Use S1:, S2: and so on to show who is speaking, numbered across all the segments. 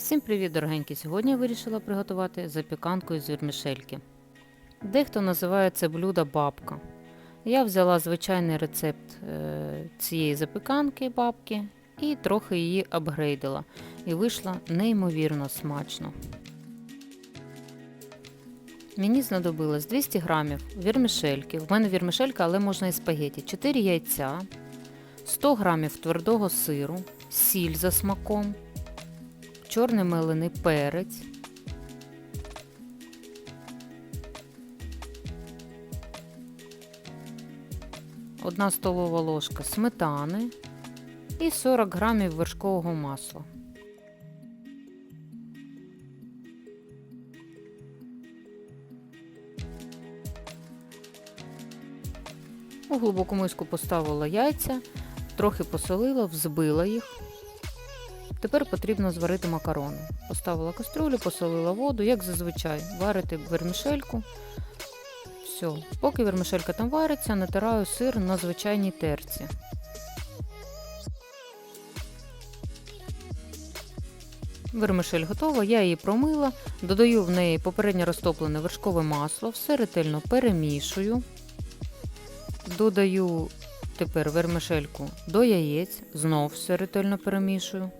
S1: Всім привіт, дорогенькі! Сьогодні я вирішила приготувати запіканку із вірмішельки. Дехто називає це блюдо бабка. Я взяла звичайний рецепт е, цієї запіканки бабки і трохи її апгрейдила. І вийшла неймовірно смачно. Мені знадобилось 200 грамів вірмішельки. В мене вірмішелька, але можна і спагеті. 4 яйця, 100 грамів твердого сиру, сіль за смаком, чорний мелений перець, одна столова ложка сметани і 40 грамів вершкового масла. У глибоку миску поставила яйця, трохи посолила, взбила їх. Тепер потрібно зварити макарони. Поставила кастрюлю, посолила воду, як зазвичай, варити вермішельку. Все. Поки вермішелька там вариться, натираю сир на звичайній терці. Вермишель готова, я її промила, додаю в неї попередньо розтоплене вершкове масло, все ретельно перемішую. Додаю тепер вермишельку до яєць, знов все ретельно перемішую.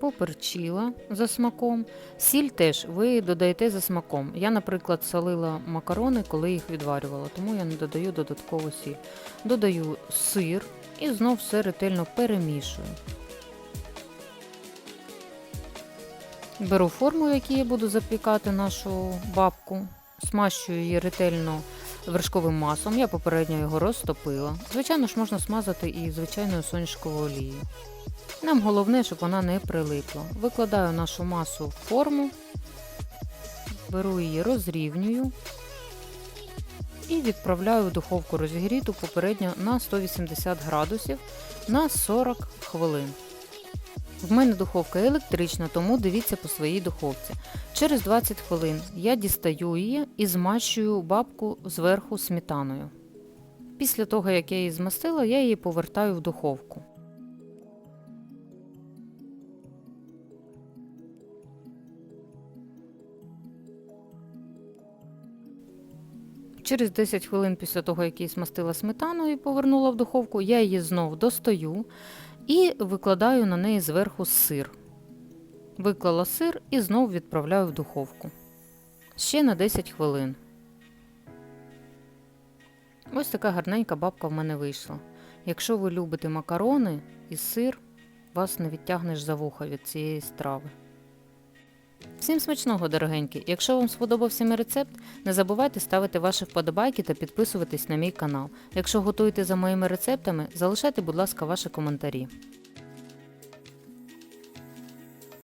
S1: Поперчила за смаком. Сіль теж ви додаєте за смаком. Я, наприклад, солила макарони, коли їх відварювала, тому я не додаю додатково сіль. Додаю сир і знов все ретельно перемішую. Беру форму, в якій я буду запікати нашу бабку, смащую її ретельно вершковим маслом. Я попередньо його розтопила. Звичайно ж, можна смазати і звичайною соняшковою олією. Нам головне, щоб вона не прилипла. Викладаю нашу масу в форму, беру її, розрівнюю і відправляю в духовку розігріту попередньо на 180 градусів на 40 хвилин. В мене духовка електрична, тому дивіться по своїй духовці. Через 20 хвилин я дістаю її і змащую бабку зверху сметаною. Після того, як я її змастила, я її повертаю в духовку. Через 10 хвилин після того, як її смастила сметаною і повернула в духовку, я її знов достаю і викладаю на неї зверху сир. Виклала сир і знову відправляю в духовку. Ще на 10 хвилин. Ось така гарненька бабка в мене вийшла. Якщо ви любите макарони і сир, вас не відтягнеш за вуха від цієї страви. Всім смачного, дорогенькі! Якщо вам сподобався мій рецепт, не забувайте ставити ваші вподобайки та підписуватись на мій канал. Якщо готуєте за моїми рецептами, залишайте, будь ласка, ваші коментарі.